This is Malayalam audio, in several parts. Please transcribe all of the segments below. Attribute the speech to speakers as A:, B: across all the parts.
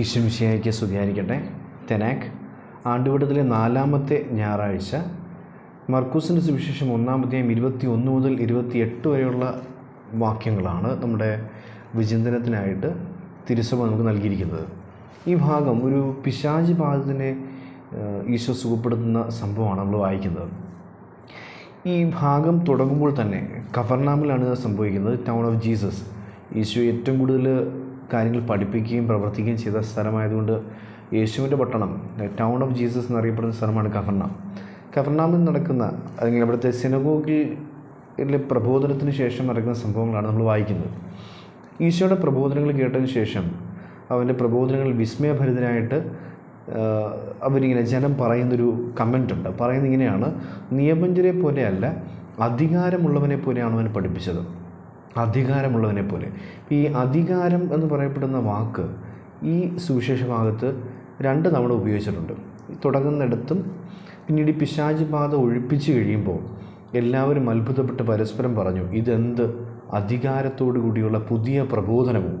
A: ഈശ്വമിശിയായിക്ക് സ്തുതിയായിരിക്കട്ടെ. തെനാക്ക് ആണ്ടുവട്ടത്തിലെ നാലാമത്തെ ഞായറാഴ്ച മർക്കൂസിന്റെ സുവിശേഷം ഒന്നാമത്തെയും ഇരുപത്തി ഒന്ന് മുതൽ ഇരുപത്തി എട്ട് വരെയുള്ള വാക്യങ്ങളാണ് നമ്മുടെ വിചിന്തനത്തിനായിട്ട് തിരുസഭ നമുക്ക് നൽകിയിരിക്കുന്നത്. ഈ ഭാഗം ഒരു പിശാചി ബാധിതനെ ഈശോ സുഖപ്പെടുത്തുന്ന സംഭവമാണ് നമ്മൾ വായിക്കുന്നത്. ഈ ഭാഗം തുടങ്ങുമ്പോൾ തന്നെ കഫർനാമിലാണ് ഇത് സംഭവിക്കുന്നത്. Town of Jesus. ഈശോ ഏറ്റവും കൂടുതൽ കാര്യങ്ങൾ പഠിപ്പിക്കുകയും പ്രവർത്തിക്കുകയും ചെയ്ത സ്ഥലമായതുകൊണ്ട് യേശുവിന്റെ പട്ടണം ടൗൺ ഓഫ് ജീസസ് എന്നറിയപ്പെടുന്ന സ്ഥലമാണ് കഫർണാം കഫർണാമിൽ നടക്കുന്ന അല്ലെങ്കിൽ അവിടുത്തെ സിനഗോഗിലെ പ്രബോധനത്തിന് ശേഷം നടക്കുന്ന സംഭവങ്ങളാണ് നമ്മൾ വായിക്കുന്നത്. ഈശോയുടെ പ്രബോധനങ്ങൾ കേട്ടതിന് ശേഷം അവന്റെ പ്രബോധനങ്ങളിൽ വിസ്മയഭരിതനായിട്ട് അവരിങ്ങനെ ജനം പറയുന്നൊരു കമന്റ് ഉണ്ട്. പറയുന്നത് ഇങ്ങനെയാണ് നിയമഞ്ചരെ പോലെയല്ല അധികാരമുള്ളവനെ പോലെയാണ് അവൻ പഠിപ്പിച്ചത്. അധികാരമുള്ളവനെ പോലെ ഈ അധികാരം എന്ന് പറയപ്പെടുന്ന വാക്ക് ഈ സുവിശേഷ ഭാഗത്ത് രണ്ട് തവണ ഉപയോഗിച്ചിട്ടുണ്ട്. തുടങ്ങുന്നിടത്തും പിന്നീട് പിശാചി ബാധ ഒഴിപ്പിച്ച് കഴിയുമ്പോൾ എല്ലാവരും അത്ഭുതപ്പെട്ട് പരസ്പരം പറഞ്ഞു ഇതെന്ത്? അധികാരത്തോടു കൂടിയുള്ള പുതിയ പ്രബോധനവും.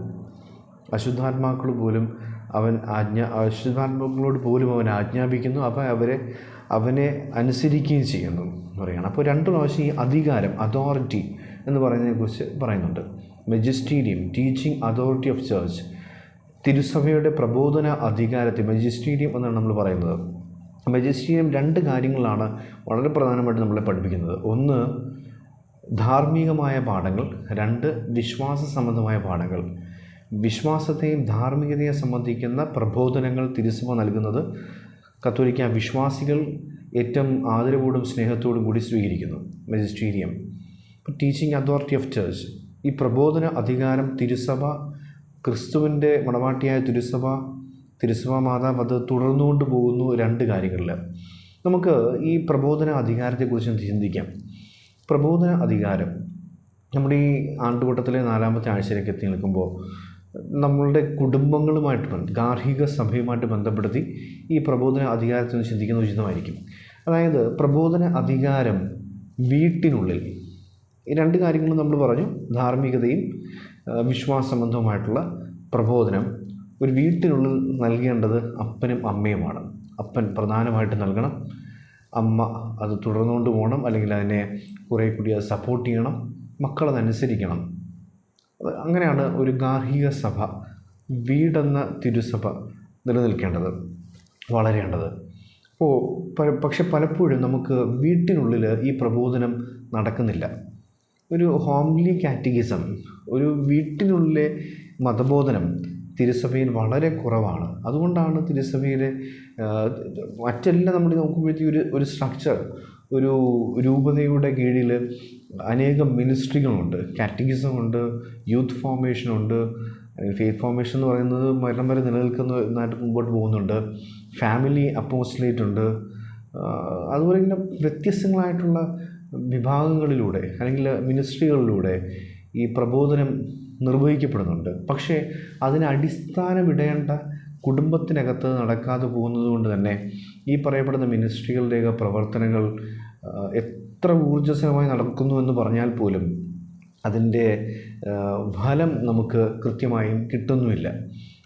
A: അശുദ്ധാത്മാക്കൾ പോലും അവൻ ആജ്ഞ അശുദ്ധാത്മാക്കളോട് പോലും അവൻ ആജ്ഞാപിക്കുന്നു അപ്പോൾ അവരെ അവനെ അനുസരിക്കുകയും ചെയ്യുന്നു എന്ന് പറയുകയാണ്. അപ്പോൾ രണ്ട് പ്രാവശ്യം ഈ അധികാരം അതോറിറ്റി എന്ന് പറയുന്നതിനെക്കുറിച്ച് പറയുന്നുണ്ട്. Magisterium teaching authority of church തിരുസഭയുടെ പ്രബോധന അധികാരത്തെ മെജിസ്റ്റീരിയം എന്നാണ് നമ്മൾ പറയുന്നത്. മെജിസ്റ്റീരിയം രണ്ട് കാര്യങ്ങളാണ് വളരെ പ്രധാനമായിട്ട് നമ്മളെ പഠിപ്പിക്കുന്നത്. ഒന്ന് ധാർമ്മികമായ പാഠങ്ങൾ. രണ്ട് വിശ്വാസ സംബന്ധമായ പാഠങ്ങൾ. വിശ്വാസത്തെയും ധാർമ്മികതയെ സംബന്ധിക്കുന്ന പ്രബോധനങ്ങൾ തിരുസഭ നൽകുന്നത് കത്തോലിക്ക വിശ്വാസികൾ ഏറ്റവും ആദരവോടും സ്നേഹത്തോടും കൂടി സ്വീകരിക്കുന്നു magisterium teaching authority of church ഈ പ്രബോധന അധികാരം തിരുസഭ ക്രിസ്തുവിന്റെ മണവാട്ടിയായ തിരുസഭ തിരുസഭ മാതാവ് അത് തുടർന്നുകൊണ്ട് പോകുന്നു രണ്ട് കാര്യങ്ങളിൽ. നമുക്ക് ഈ പ്രബോധന അധികാരത്തെക്കുറിച്ച് ചിന്തിക്കാം. പ്രബോധന അധികാരം നമ്മുടെ ഈ ആണ്ടുകൂട്ടത്തിലെ നാലാമത്തെ ആഴ്ചയിലേക്ക് എത്തി നിൽക്കുമ്പോൾ നമ്മളുടെ കുടുംബങ്ങളുമായിട്ട് ഗാർഹിക സഭയുമായിട്ട് ബന്ധപ്പെടുത്തി ഈ പ്രബോധന അധികാരത്തിൽ ഒന്ന് ചിന്തിക്കുന്നത് ഉചിതമായിരിക്കും. അതായത് പ്രബോധന അധികാരം വീട്ടിനുള്ളിൽ ഈ രണ്ട് കാര്യങ്ങളും നമ്മൾ പറഞ്ഞു. ധാർമ്മികതയും വിശ്വാസ വിശ്വാസബന്ധവുമായിട്ടുള്ള പ്രബോധനം. ഒരു വീട്ടിനുള്ളിൽ നൽകേണ്ടത് അപ്പനും അമ്മയുമാണ്. അപ്പൻ പ്രധാനമായിട്ട് നൽകണം. അമ്മ അത് തുടർന്നുകൊണ്ട് പോകണം. അല്ലെങ്കിൽ അതിനെ കുറേ കൂടി അത് സപ്പോർട്ട് ചെയ്യണം. മക്കളതനുസരിക്കണം. അത് അങ്ങനെയാണ് ഒരു ഗാർഹിക സഭ വീടെന്ന തിരുസഭ നിലനിൽക്കേണ്ടത് വളരേണ്ടത്. അപ്പോൾ പക്ഷെ പലപ്പോഴും നമുക്ക് വീട്ടിനുള്ളിൽ ഈ പ്രബോധനം നടക്കുന്നില്ല. ഒരു ഹോംലി കാറ്റഗിസം ഒരു വീട്ടിനുള്ളിലെ മതബോധനം തിരുസഭയിൽ വളരെ കുറവാണ്. അതുകൊണ്ടാണ് തിരുസഭയിലെ മറ്റെല്ലാം നമ്മൾ നോക്കുമ്പോഴത്തേക്കും ഒരു ഒരു സ്ട്രക്ചർ ഒരു രൂപതയുടെ കീഴിൽ അനേകം മിനിസ്ട്രികളുണ്ട് കാറ്റഗിസം ഉണ്ട് യൂത്ത് ഫോർമേഷൻ ഉണ്ട് ഫെയ്ത്ത് ഫോർമേഷൻ എന്ന് പറയുന്നത് മരണം വരെ നിലനിൽക്കുന്നതായിട്ട് മുമ്പോട്ട് പോകുന്നുണ്ട്. ഫാമിലി അപ്പോസ്റ്റിലേറ്റ് ഉണ്ട്. അതുപോലെ ഇങ്ങനെ വ്യത്യസ്തങ്ങളായിട്ടുള്ള വിഭാഗങ്ങളിലൂടെ അല്ലെങ്കിൽ മിനിസ്ട്രികളിലൂടെ ഈ പ്രബോധനം നിർവഹിക്കപ്പെടുന്നുണ്ട്. പക്ഷേ അതിന് അടിസ്ഥാനമിടേണ്ട കുടുംബത്തിനകത്ത് നടക്കാതെ പോകുന്നത് കൊണ്ട് തന്നെ ഈ പറയപ്പെടുന്ന മിനിസ്ട്രികളുടെയൊക്കെ പ്രവർത്തനങ്ങൾ എത്ര ഊർജസ്വലമായി നടക്കുന്നു എന്ന് പറഞ്ഞാൽ പോലും അതിന്റെ ഫലം നമുക്ക് കൃത്യമായും കിട്ടുന്നുമില്ല.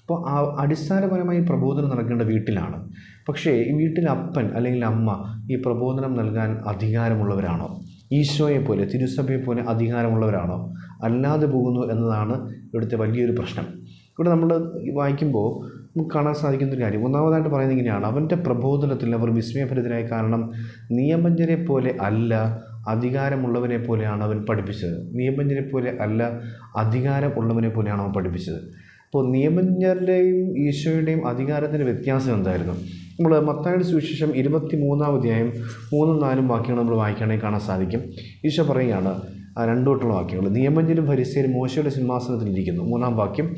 A: അപ്പോൾ അടിസ്ഥാനപരമായി പ്രബോധനം നടക്കേണ്ട വീട്ടിലാണ്. പക്ഷേ ഈ വീട്ടിൽ അപ്പൻ അല്ലെങ്കിൽ അമ്മ ഈ പ്രബോധനം നൽകാൻ അധികാരമുള്ളവരാണോ? ഈശോയെ പോലെ തിരുസഭയെ പോലെ അധികാരമുള്ളവരാണോ? അല്ലാതെ പോകുന്നു എന്നതാണ് ഇവിടുത്തെ വലിയൊരു പ്രശ്നം. ഇവിടെ നമ്മൾ വായിക്കുമ്പോൾ നമുക്ക് കാണാൻ സാധിക്കുന്ന ഒരു കാര്യം. ഒന്നാമതായിട്ട് പറയുന്നത് ഇങ്ങനെയാണ്. അവന്റെ പ്രബോധനത്തിൽ അവർ വിസ്മയഭരിതരായ കാരണം നിയമജ്ഞരെ പോലെ അല്ല അധികാരമുള്ളവനെ പോലെയാണ് അവൻ പഠിപ്പിച്ചത്. നിയമജ്ഞരെ പോലെ അല്ല അധികാരമുള്ളവനെ പോലെയാണ് അവൻ പഠിപ്പിച്ചത്. അപ്പോൾ നിയമജ്ഞരുടെയും ഈശോയുടെയും അധികാരത്തിന്റെ വ്യത്യാസം എന്തായിരുന്നു? നമ്മൾ മത്തായുടെ സുവിശേഷം ഇരുപത്തി മൂന്നാം അധ്യായം മൂന്നും നാലും വാക്യങ്ങൾ നമ്മൾ വായിക്കുകയാണെങ്കിൽ കാണാൻ സാധിക്കും. ഈശോ പറയുകയാണ് ആ രണ്ടോട്ടുള്ള വാക്യങ്ങൾ നിയമജ്ഞരും ഫരിസേരും മോശയുടെ സിംഹാസനത്തിലിരിക്കുന്നു മൂന്നാം വാക്യം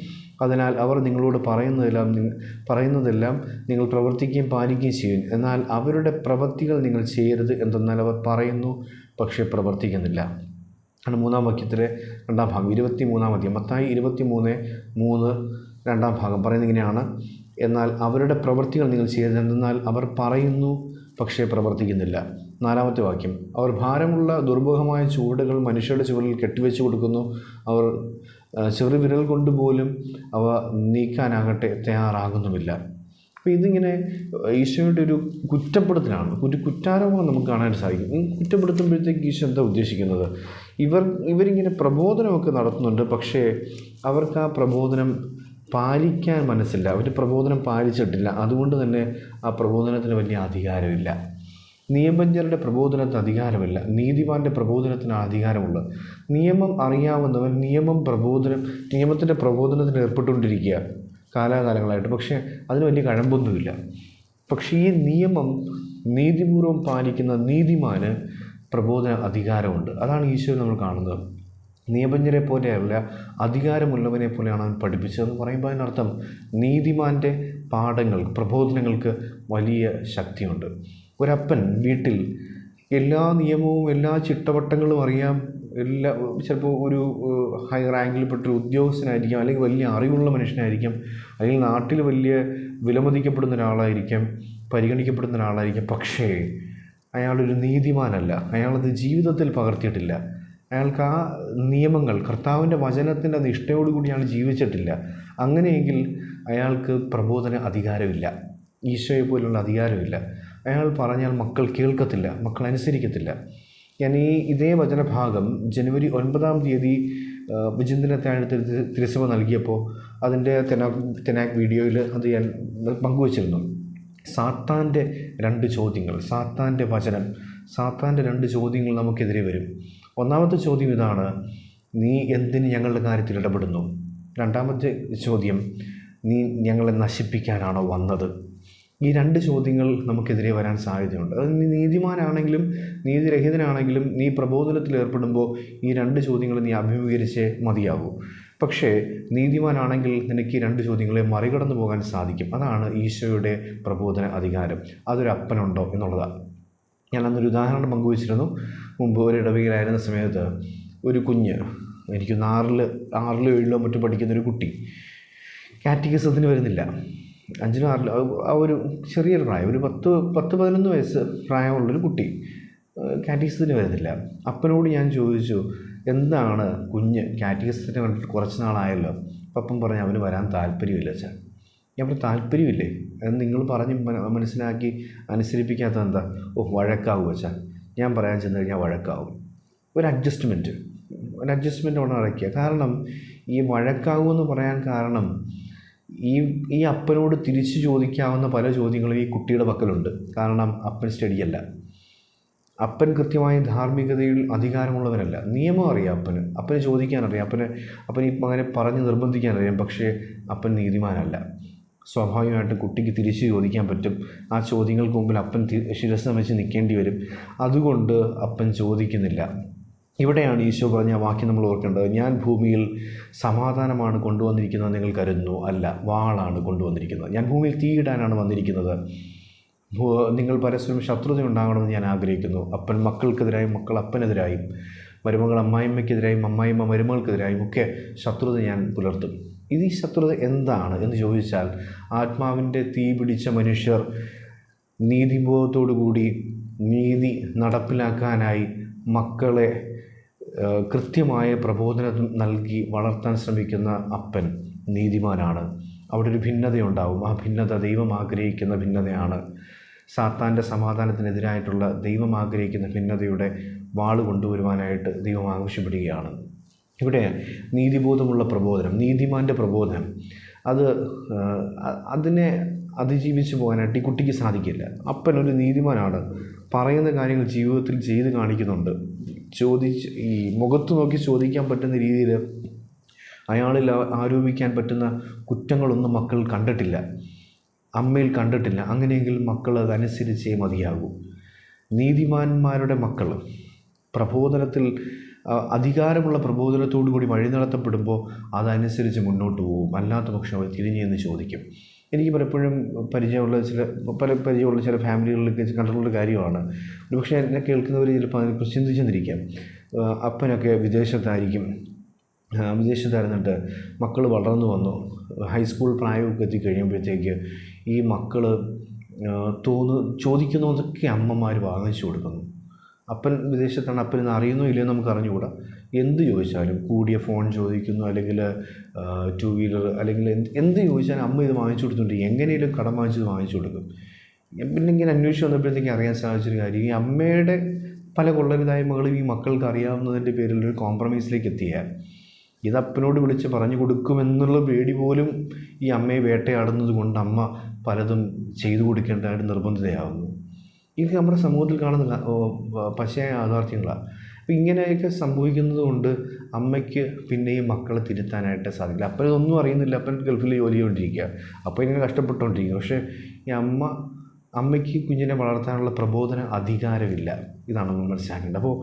A: അതിനാൽ അവർ നിങ്ങളോട് പറയുന്നതെല്ലാം പറയുന്നതെല്ലാം നിങ്ങൾ പ്രവർത്തിക്കുകയും പാലിക്കുകയും ചെയ്യും. എന്നാൽ അവരുടെ പ്രവൃത്തികൾ നിങ്ങൾ ചെയ്യരുത് എന്തെന്നാൽ അവർ പറയുന്നു പക്ഷേ പ്രവർത്തിക്കുന്നില്ല. ആണ് മൂന്നാം വാക്യത്തിലെ രണ്ടാം ഭാഗം ഇരുപത്തി മൂന്നാം അധ്യായം മത്തായി ഇരുപത്തി മൂന്ന് മൂന്ന് രണ്ടാം ഭാഗം പറയുന്നത് ഇങ്ങനെയാണ് എന്നാൽ അവരുടെ പ്രവൃത്തികൾ നിങ്ങൾ ചെയ്യരുത്. എന്നാൽ അവർ പറയുന്നു പക്ഷേ പ്രവർത്തിക്കുന്നില്ല. നാലാമത്തെ വാക്യം. അവർ ഭാരമുള്ള ദുർബോഹമായ ചുവടുകൾ മനുഷ്യരുടെ ചുവടിൽ കെട്ടിവെച്ച് കൊടുക്കുന്നു. അവർ ചെറു വിരൽ കൊണ്ടുപോലും അവ നീക്കാനാകട്ടെ തയ്യാറാകുന്നുമില്ല. അപ്പോൾ ഇതിങ്ങനെ ഈശോയുടെ ഒരു കുറ്റപ്പെടുത്തലാണ്. ഒരു കുറ്റാരോപണം നമുക്ക് കാണാൻ സാധിക്കും. കുറ്റപ്പെടുത്തുമ്പോഴത്തേക്ക് ഈശോ എന്താ ഉദ്ദേശിക്കുന്നത്? ഇവർ ഇവരിങ്ങനെ പ്രബോധനമൊക്കെ നടത്തുന്നുണ്ട് പക്ഷേ അവർക്ക് ആ പ്രബോധനം പാലിക്കാൻ മനസ്സില്ല. അവർ പ്രബോധനം പാലിച്ചിട്ടില്ല. അതുകൊണ്ട് തന്നെ ആ പ്രബോധനത്തിന് വലിയ അധികാരമില്ല. നിയമജ്ഞരുടെ പ്രബോധനത്തിന് അധികാരമില്ല. നീതിമാന്റെ പ്രബോധനത്തിന് അധികാരമുള്ളത് നിയമം അറിയാവുന്നവൻ നിയമം പ്രബോധനം നിയമത്തിന്റെ പ്രബോധനത്തിന് ഏർപ്പെട്ടുകൊണ്ടിരിക്കുക കാലാകാലങ്ങളായിട്ട്. പക്ഷേ അതിന് വലിയ കഴമ്പൊന്നുമില്ല. പക്ഷേ ഈ നിയമം നീതിപൂർവം പാലിക്കുന്ന നീതിമാന് പ്രബോധന അധികാരമുണ്ട്. അതാണ് ഈശോ നമ്മൾ കാണുന്നത്. നിയമജ്ഞരെ പോലെയല്ല അധികാരമുള്ളവനെ പോലെയാണ് അവൻ പഠിപ്പിച്ചതെന്ന് പറയുമ്പോൾ അതിനർത്ഥം നീതിമാന്റെ പാഠങ്ങൾ പ്രബോധനങ്ങൾക്ക് വലിയ ശക്തിയുണ്ട്. ഒരപ്പൻ വീട്ടിൽ എല്ലാ നിയമവും എല്ലാ ചിട്ടവട്ടങ്ങളും അറിയാം എല്ലാ ചിലപ്പോൾ ഒരു ഹൈ റാങ്കിൽപ്പെട്ട ഒരു ഉദ്യോഗസ്ഥനായിരിക്കാം അല്ലെങ്കിൽ വലിയ അറിവുള്ള മനുഷ്യനായിരിക്കാം അല്ലെങ്കിൽ നാട്ടിൽ വലിയ വിലമതിക്കപ്പെടുന്ന ഒരാളായിരിക്കാം പരിഗണിക്കപ്പെടുന്ന ഒരാളായിരിക്കാം പക്ഷേ അയാളൊരു നീതിമാനല്ല. അയാളത് ജീവിതത്തിൽ പകർത്തിയിട്ടില്ല. അയാൾക്ക് ആ നിയമങ്ങൾ കർത്താവിന്റെ വചനത്തിന്റെ നിഷ്ഠയോടുകൂടി അയാൾ ജീവിച്ചിട്ടില്ല. അങ്ങനെയെങ്കിൽ അയാൾക്ക് പ്രബോധന അധികാരമില്ല. ഈശോയെ പോലുള്ള അധികാരമില്ല. അയാൾ പറഞ്ഞാൽ മക്കൾ കേൾക്കത്തില്ല മക്കൾ അനുസരിക്കത്തില്ല. ഞാൻ ഈ ഇതേ വചനഭാഗം ജനുവരി ഒൻപതാം തീയതി വിചിന്തന താഴത്ത് തിരുസഭ നൽകിയപ്പോൾ അതിന്റെ തെനാക് തെനാക് വീഡിയോയിൽ അത് ഞാൻ പങ്കുവച്ചിരുന്നു. സാത്താന്റെ രണ്ട് ചോദ്യങ്ങൾ സാത്താന്റെ വചനം സാത്താന്റെ രണ്ട് ചോദ്യങ്ങൾ നമുക്കെതിരെ വരും. ഒന്നാമത്തെ ചോദ്യം ഇതാണ് നീ എന്തിന് ഞങ്ങളുടെ കാര്യത്തിൽ ഇടപെടുന്നു? രണ്ടാമത്തെ ചോദ്യം നീ ഞങ്ങളെ നശിപ്പിക്കാനാണോ വന്നത്? ഈ രണ്ട് ചോദ്യങ്ങൾ നമുക്കെതിരെ വരാൻ സാധ്യതയുണ്ട്. അത് നീ നീതിമാനാണെങ്കിലും നീതിരഹിതനാണെങ്കിലും നീ പ്രബോധനത്തിൽ ഏർപ്പെടുമ്പോൾ ഈ രണ്ട് ചോദ്യങ്ങൾ നീ അഭിമുഖീകരിച്ചേ മതിയാകൂ. പക്ഷേ നീതിമാനാണെങ്കിൽ നിനക്ക് ഈ രണ്ട് ചോദ്യങ്ങളെ മറികടന്നു പോകാൻ സാധിക്കും. അതാണ് ഈശോയുടെ പ്രബോധന അധികാരം. അതൊരു അപ്പനുണ്ടോ എന്നുള്ളതാണ്. ഞാൻ അന്നൊരു ഉദാഹരണം പങ്കുവച്ചിരുന്നു. മുമ്പ് ഒരു ഇടവകയിലായിരുന്ന സമയത്ത് ഒരു കുഞ്ഞ് എനിക്ക് ആറിൽ ആറിലോ ഏഴിലോ മറ്റോ പഠിക്കുന്ന ഒരു കുട്ടി കാറ്റഗിസത്തിന് വരുന്നില്ല. അഞ്ചിനും ആറിലോ ആ- ഒരു ചെറിയൊരു പ്രായം ഒരു പത്ത് പത്ത് പതിനൊന്ന് വയസ്സ് പ്രായമുള്ളൊരു കുട്ടി കാറ്റഗിസത്തിന് വരുന്നില്ല. അപ്പനോട് ഞാൻ ചോദിച്ചു എന്താണ് കുഞ്ഞ് കാറ്റഗിസത്തിന് കണ്ടിട്ട് കുറച്ച് നാളായല്ലോ അപ്പം പറഞ്ഞു അവന് വരാൻ താല്പര്യമില്ല അച്ഛൻ ഞാൻ പറഞ്ഞു താല്പര്യമില്ലേ? അത് നിങ്ങൾ പറഞ്ഞ് മനസ്സിലാക്കി അനുസരിപ്പിക്കാത്ത എന്താ? ഓ വഴക്കാവും അച്ഛാ. ഞാൻ പറയാൻ ചെന്ന് കഴിഞ്ഞാൽ വഴക്കാവും. ഒരു അഡ്ജസ്റ്റ്മെന്റ് ഒരു അഡ്ജസ്റ്റ്മെന്റ് അവിടെ നടക്കുക കാരണം ഈ വഴക്കാവുമെന്ന് പറയാൻ കാരണം ഈ ഈ അപ്പനോട് തിരിച്ചു ചോദിക്കാവുന്ന പല ചോദ്യങ്ങളും ഈ കുട്ടിയുടെ പക്കലുണ്ട്. കാരണം അപ്പൻ സ്റ്റഡിയല്ല അപ്പൻ കൃത്യമായ ധാർമ്മികതയിൽ അധികാരമുള്ളവനല്ല നിയമം അറിയാം അപ്പന്. അപ്പന് ചോദിക്കാനറിയാം അപ്പന് അപ്പന് ഈ അങ്ങനെ പറഞ്ഞ് നിർബന്ധിക്കാനറിയാം പക്ഷേ അപ്പൻ നീതിമാനല്ല. സ്വാഭാവികമായിട്ടും കുട്ടിക്ക് തിരിച്ച് ചോദിക്കാൻ പറ്റും. ആ ചോദ്യങ്ങൾക്ക് മുമ്പിൽ അപ്പൻ ശിരസ് വെച്ച് നിൽക്കേണ്ടി വരും. അതുകൊണ്ട് അപ്പൻ ചോദിക്കുന്നില്ല. ഇവിടെയാണ് ഈശോ പറഞ്ഞ വാക്യം നമ്മൾ ഓർക്കേണ്ടത്. ഞാൻ ഭൂമിയിൽ സമാധാനമാണ് കൊണ്ടുവന്നിരിക്കുന്നത് നിങ്ങൾ കരുതുന്നു. അല്ല വാളാണ് കൊണ്ടുവന്നിരിക്കുന്നത്. ഞാൻ ഭൂമിയിൽ തീയിടാനാണ് വന്നിരിക്കുന്നത്. നിങ്ങൾ പരസ്പരം ശത്രുത ഉണ്ടാകണമെന്ന് ഞാൻ ആഗ്രഹിക്കുന്നു. അപ്പൻ മക്കൾക്കെതിരായും മക്കൾ അപ്പനെതിരായും മരുമകൾ അമ്മായിമ്മയ്ക്കെതിരായും അമ്മായിമ്മ മരുമകൾക്കെതിരായും ഒക്കെ ശത്രുത ഞാൻ പുലർത്തും. ഇത് ഈ ശത്രുത എന്താണ് എന്ന് ചോദിച്ചാൽ ആത്മാവിന്റെ തീ പിടിച്ച മനുഷ്യർ നീതിബോധത്തോടു കൂടി നീതി നടപ്പിലാക്കാനായി മക്കളെ കൃത്യമായ പ്രബോധനം നൽകി വളർത്താൻ ശ്രമിക്കുന്ന അപ്പൻ നീതിമാനാണ്. അവിടെ ഒരു ഭിന്നതയുണ്ടാവും. ആ ഭിന്നത ദൈവം ആഗ്രഹിക്കുന്ന ഭിന്നതയാണ്. സാത്താന്റെ സമാധാനത്തിനെതിരായിട്ടുള്ള ദൈവം ആഗ്രഹിക്കുന്ന ഭിന്നതയുടെ വാൾ കൊണ്ടുവരുവാനായിട്ട് ദൈവം ആവശ്യപ്പെടുകയാണ്. ഇവിടെ നീതിബോധമുള്ള പ്രബോധനം നീതിമാന്റെ പ്രബോധനം. അത് അതിനെ അതിജീവിച്ച് പോകാനായിട്ട് ഈ കുട്ടിക്ക് സാധിക്കില്ല. അപ്പൻ ഒരു നീതിമാനാണ്. പറയുന്ന കാര്യങ്ങൾ ജീവിതത്തിൽ ചെയ്ത് കാണിക്കുന്നുണ്ട്. ചോദിച്ച് ഈ മുഖത്ത് നോക്കി ചോദിക്കാൻ പറ്റുന്ന രീതിയിൽ അയാളിൽ ആരോപിക്കാൻ പറ്റുന്ന കുറ്റങ്ങളൊന്നും മക്കൾ കണ്ടിട്ടില്ല. അമ്മയിൽ കണ്ടിട്ടില്ല. അങ്ങനെയെങ്കിൽ മക്കൾ അതനുസരിച്ചേ മതിയാകൂ. നീതിമാന്മാരുടെ മക്കൾ പ്രബോധനത്തിൽ അധികാരമുള്ള പ്രബോധനത്തോടു കൂടി വഴി നടത്തപ്പെടുമ്പോൾ അതനുസരിച്ച് മുന്നോട്ട് പോകും. അല്ലാത്ത പക്ഷം അവർ തിരിഞ്ഞെന്ന് ചോദിക്കും. എനിക്ക് പലപ്പോഴും പരിചയമുള്ള ചില പല പരിചയമുള്ള ചില ഫാമിലികളിലൊക്കെ കണ്ടിട്ടുള്ള കാര്യമാണ്. ഒരുപക്ഷെ എന്നെ കേൾക്കുന്നവർ ചിലപ്പോൾ അതിനെക്കുറിച്ച് ചിന്തിച്ചെന്നിരിക്കാം. അപ്പനൊക്കെ വിദേശത്തായിരിക്കും. വിദേശത്തായിരുന്നിട്ട് മക്കൾ വളർന്നു വന്നു. ഹൈസ്കൂൾ പ്രായമൊക്കെ എത്തിക്കഴിയുമ്പോഴത്തേക്ക് ഈ മക്കൾ തോന്നു ചോദിക്കുന്നതൊക്കെ അമ്മമാർ വാങ്ങിച്ചു കൊടുക്കുന്നു. അപ്പൻ വിദേശത്താണ് അപ്പൻ അറിയുന്നോ ഇല്ലയോ നമുക്ക് അറിഞ്ഞുകൂടാ. എന്ത് ചോദിച്ചാലും കൂടിയ ഫോൺ ചോദിക്കുന്നു അല്ലെങ്കിൽ ടു വീലർ അല്ലെങ്കിൽ എന്ത് എന്ത് ചോദിച്ചാലും അമ്മ ഇത് വാങ്ങിച്ചു കൊടുത്തുണ്ട് എങ്ങനെയും കടം വാങ്ങിച്ചത് വാങ്ങിച്ചു കൊടുക്കും. പിന്നെ ഇങ്ങനെ അന്വേഷിച്ച് വന്നപ്പോഴത്തേക്ക് അറിയാൻ സാധിച്ചൊരു കാര്യം ഈ അമ്മയുടെ പല കൊള്ളരുതായ്മകളും ഈ മക്കൾക്ക് അറിയാവുന്നതിന്റെ പേരിൽ ഒരു കോംപ്രമൈസിലേക്ക് എത്തിയ. ഇത് അപ്പനോട് വിളിച്ച് പറഞ്ഞു കൊടുക്കുമെന്നുള്ള പേടി പോലും ഈ അമ്മയെ വേട്ടയാടുന്നത് കൊണ്ട് അമ്മ പലതും ചെയ്തു കൊടുക്കേണ്ടതായിട്ട് നിർബന്ധിതയാവുന്നു. ഇതൊക്കെ നമ്മുടെ സമൂഹത്തിൽ കാണുന്ന പശയായ യാഥാർത്ഥ്യങ്ങളാണ് അപ്പോൾ ഇങ്ങനെയൊക്കെ സംഭവിക്കുന്നത് കൊണ്ട് അമ്മയ്ക്ക് പിന്നെയും മക്കളെ തിരുത്താനായിട്ട് സാധിക്കില്ല. അപ്പം ഇതൊന്നും അറിയുന്നില്ല. അപ്പം ഗൾഫിൽ ജോലി ചെയ്തുകൊണ്ടിരിക്കുക അപ്പോൾ ഇങ്ങനെ കഷ്ടപ്പെട്ടുകൊണ്ടിരിക്കുക പക്ഷേ ഈ അമ്മ അമ്മയ്ക്ക് കുഞ്ഞിനെ വളർത്താനുള്ള പ്രബോധന അധികാരമില്ല. ഇതാണ് നമ്മൾ മനസ്സിലാക്കേണ്ടത്. അപ്പോൾ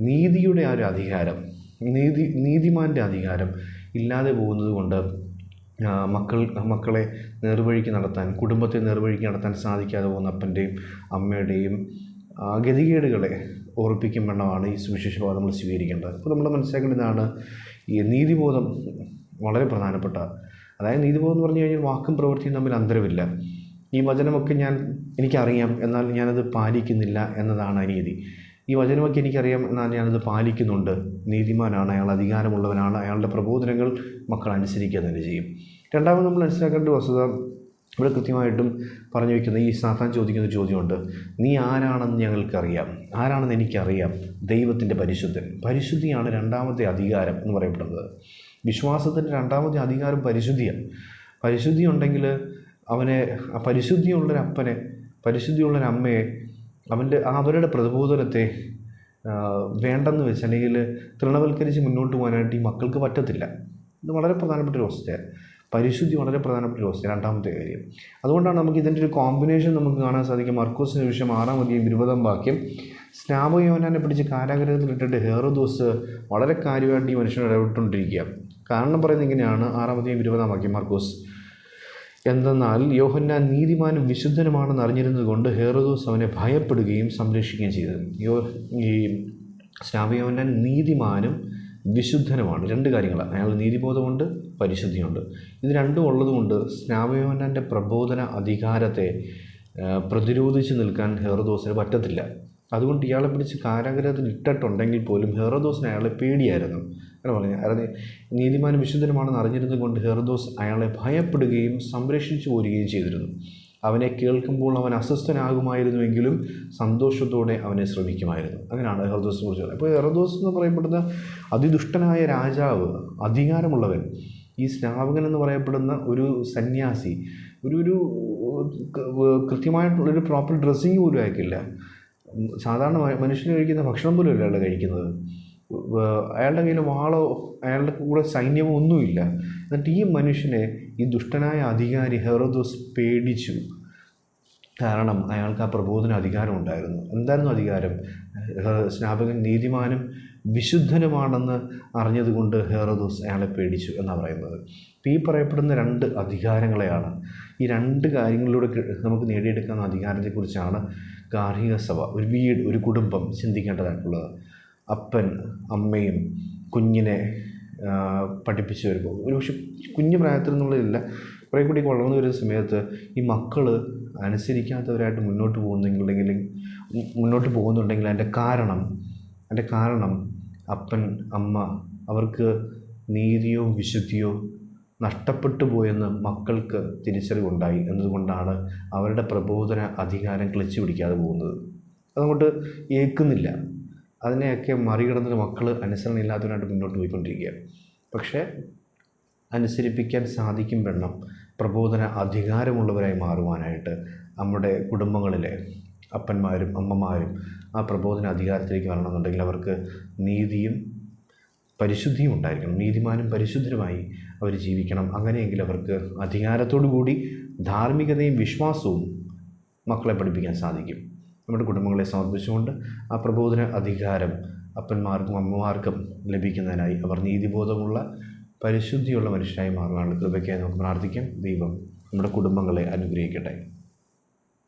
A: നീതിയുടെ ആ ഒരു അധികാരം നീതി നീതിമാന്റെ അധികാരം ഇല്ലാതെ പോകുന്നത് കൊണ്ട് മക്കൾ മക്കളെ നേർവഴിക്ക് നടത്താൻ കുടുംബത്തെ നേർവഴിക്ക് നടത്താൻ സാധിക്കാതെ പോകുന്ന അപ്പന്റെയും അമ്മയുടെയും ഗതികേടുകളെ ഓർപ്പിക്കും വണ്ണമാണ് ഈ സുവിശേഷവാദം നമ്മൾ സ്വീകരിക്കേണ്ടത്. അപ്പോൾ നമ്മൾ മനസ്സിലാക്കേണ്ടതാണ് ഈ നീതിബോധം വളരെ പ്രധാനപ്പെട്ട അതായത് നീതിബോധം എന്ന് പറഞ്ഞു കഴിഞ്ഞാൽ വാക്കും പ്രവൃത്തിയും തമ്മിൽ അന്തരമില്ല. ഈ വചനമൊക്കെ ഞാൻ എനിക്കറിയാം എന്നാൽ ഞാനത് പാലിക്കുന്നില്ല എന്നതാണ് അനീതി ഈ വചനമൊക്കെ എനിക്കറിയാം എന്നാൽ ഞാനത് പാലിക്കുന്നുണ്ട്. നീതിമാനാണ് അയാൾ അധികാരമുള്ളവനാണ് അയാളുടെ പ്രബോധനങ്ങൾ മക്കൾ അനുസരിക്കുക തന്നെ ചെയ്യും. രണ്ടാമത് നമ്മൾ മനസ്സിലാക്കേണ്ട വസ്തുത ഇവിടെ കൃത്യമായിട്ടും പറഞ്ഞു വയ്ക്കുന്ന ഈ സാത്താൻ ചോദിക്കുന്ന ചോദ്യമുണ്ട്. നീ ആരാണെന്ന് ഞങ്ങൾക്കറിയാം. ആരാണെന്ന് എനിക്കറിയാം. ദൈവത്തിന്റെ പരിശുദ്ധൻ. പരിശുദ്ധിയാണ് രണ്ടാമത്തെ അധികാരം എന്ന് പറയപ്പെടുന്നത്. വിശ്വാസത്തിന്റെ രണ്ടാമത്തെ അധികാരം പരിശുദ്ധിയാണ്. പരിശുദ്ധി ഉണ്ടെങ്കിൽ അവനെ ആ പരിശുദ്ധിയുള്ളൊരമ്മയെ അവന്റെ അവരുടെ പ്രബോധനത്തെ വേണ്ടെന്ന് വെച്ച് അല്ലെങ്കിൽ തൃണവൽക്കരിച്ച് മുന്നോട്ട് പോകാനായിട്ട് ഈ മക്കൾക്ക് പറ്റത്തില്ല. ഇത് വളരെ പ്രധാനപ്പെട്ട ഒരു വസ്തുതയാണ് പരിശുദ്ധി വളരെ പ്രധാനപ്പെട്ട ഒരു അവസ്ഥയാണ് രണ്ടാമത്തെ കാര്യം. അതുകൊണ്ടാണ് നമുക്ക് ഇതിന്റെ ഒരു കോമ്പിനേഷൻ നമുക്ക് കാണാൻ സാധിക്കും. മർക്കോസിന് വിഷയം ആറാം അധികം ഇരുപതാം വാക്യം. സ്നാപയോനാനെ പിടിച്ച് കാരാഗ്രഹത്തിലിട്ടിട്ട് ഹേറോദോസ് വളരെ കാര്യമായിട്ട് ഈ മനുഷ്യനെ ഇടപെട്ടുകൊണ്ടിരിക്കുക കാരണം പറയുന്നത് ഇങ്ങനെയാണ്. ആറാം അധികം ഇരുപതാം വാക്യം മർക്കോസ്. എന്തെന്നാൽ യോഹന്നാൻ നീതിമാനും വിശുദ്ധനുമാണെന്ന് അറിഞ്ഞിരുന്നത് ഹേറദോസ് അവനെ ഭയപ്പെടുകയും സംരക്ഷിക്കുകയും ചെയ്തത് യോ ഈ സ്നാപയോഹന്നാൻ നീതിമാനും വിശുദ്ധനുമാണ്. രണ്ട് കാര്യങ്ങളാണ് അയാൾ നീതിബോധമുണ്ട് പരിശുദ്ധിയുണ്ട്. ഇത് രണ്ടും ഉള്ളതുകൊണ്ട് സ്നാപയോഹന്നാന്റെ പ്രബോധന അധികാരത്തെ പ്രതിരോധിച്ച് നിൽക്കാൻ ഹേറദോസിന് പറ്റത്തില്ല. അതുകൊണ്ട് ഇയാളെ പിടിച്ച് കാരാഗ്രഹത്തിൽ ഇട്ടിട്ടുണ്ടെങ്കിൽ പോലും ഹെറോദോസിന് അയാളെ പേടിയായിരുന്നു. അങ്ങനെ പറഞ്ഞു. അതായത് നീതിമാനും വിശുദ്ധനുമാണെന്ന് അറിഞ്ഞിരുന്നത് കൊണ്ട് ഹെറോദോസ് അയാളെ ഭയപ്പെടുകയും സംരക്ഷിച്ചു പോരുകയും ചെയ്തിരുന്നു. അവനെ കേൾക്കുമ്പോൾ അവൻ അസ്വസ്ഥനാകുമായിരുന്നുവെങ്കിലും സന്തോഷത്തോടെ അവനെ ശ്രമിക്കുമായിരുന്നു. അങ്ങനെയാണ് ഹെറോദോസിനെ കുറിച്ച് പറയുന്നത്. അപ്പോൾ ഹെറോദോസ് എന്ന് പറയപ്പെടുന്ന അതിദുഷ്ടനായ രാജാവ് അധികാരമുള്ളവൻ ഈ സ്നാവകൻ എന്ന് പറയപ്പെടുന്ന ഒരു സന്യാസി ഒരു ഒരു കൃത്യമായിട്ടുള്ളൊരു പ്രോപ്പർ ഡ്രസ്സിങ് പോലും അയക്കില്ല സാധാരണ മനുഷ്യന് കഴിക്കുന്ന ഭക്ഷണം പോലും അല്ല അയാൾ കഴിക്കുന്നത്. അയാളുടെ കയ്യിൽ വാളോ അയാളുടെ കൂടെ സൈന്യമോ ഒന്നുമില്ല. എന്നിട്ട് ഈ മനുഷ്യനെ ഈ ദുഷ്ടനായ അധികാരി ഹെറോദോസ് പേടിച്ചു. കാരണം അയാൾക്ക് ആ പ്രബോധന അധികാരം ഉണ്ടായിരുന്നു. എന്തായിരുന്നു അധികാരം? സ്നാപകൻ നീതിമാനും വിശുദ്ധനുമാണെന്ന് അറിഞ്ഞതുകൊണ്ട് ഹെറോദോസ് അയാളെ പേടിച്ചു എന്നാണ് പറയുന്നത്. ഈ പറയപ്പെടുന്ന രണ്ട് അധികാരങ്ങളെയാണ്. ഈ രണ്ട് കാര്യങ്ങളിലൂടെ നമുക്ക് നേടിയെടുക്കുന്ന അധികാരത്തെക്കുറിച്ചാണ് ഗാർഹിക സഭ ഒരു വീട് ഒരു കുടുംബം ചിന്തിക്കേണ്ടതായിട്ടുള്ളത്. അപ്പൻ അമ്മയും കുഞ്ഞിനെ പഠിപ്പിച്ച് വരുമ്പോൾ. ഒരു പക്ഷെ കുഞ്ഞു പ്രായത്തിൽ നിന്നുള്ളതില്ല കുറേ കൂടി വളർന്നു വരുന്ന സമയത്ത് ഈ മക്കൾ അനുസരിക്കാത്തവരായിട്ട് മുന്നോട്ട് പോകുന്നെങ്കിൽ മുന്നോട്ട് പോകുന്നുണ്ടെങ്കിൽ അതിന്റെ കാരണം അതിന്റെ കാരണം അപ്പൻ അമ്മ അവർക്ക് നീതിയോ വിശുദ്ധിയോ നഷ്ടപ്പെട്ടു പോയെന്ന് മക്കൾക്ക് തിരിച്ചറിവുണ്ടായി. എന്നതുകൊണ്ടാണ് അവരുടെ പ്രബോധന അധികാരം ക്ലച്ച് പിടിക്കാതെ പോകുന്നത്. അതുകൊണ്ട് ഏൽക്കുന്നില്ല. അതിനെയൊക്കെ മറികടന്ന് മക്കൾ അനുസരണയില്ലാത്തവരായിട്ട് മുന്നോട്ട് പോയിക്കൊണ്ടിരിക്കുകയാണ് പക്ഷേ അനുസരിപ്പിക്കാൻ സാധിക്കും വേണം പ്രബോധന അധികാരമുള്ളവരായി മാറുവാനായിട്ട് നമ്മുടെ കുടുംബങ്ങളിലെ അപ്പന്മാരും അമ്മമാരും ആ പ്രബോധന അധികാരത്തിലേക്ക് വരണമെന്നുണ്ടെങ്കിൽ അവർക്ക് നീതിയും പരിശുദ്ധിയും ഉണ്ടായിരിക്കണം. നീതിമാനും പരിശുദ്ധരുമായി അവർ ജീവിക്കണം. അങ്ങനെയെങ്കിൽ അവർക്ക് അധികാരത്തോടു കൂടി ധാർമ്മികതയും വിശ്വാസവും മക്കളെ പഠിപ്പിക്കാൻ സാധിക്കും. നമ്മുടെ കുടുംബങ്ങളെ സമർപ്പിച്ചുകൊണ്ട് ആ പ്രബോധന അധികാരം അപ്പന്മാർക്കും അമ്മമാർക്കും ലഭിക്കുന്നതിനായി അവർ നീതിബോധമുള്ള പരിശുദ്ധിയുള്ള മനുഷ്യരായി മാറാനുള്ള കൃപയ്ക്കായി നമുക്ക് പ്രാർത്ഥിക്കാം. ദൈവം നമ്മുടെ കുടുംബങ്ങളെ അനുഗ്രഹിക്കട്ടെ.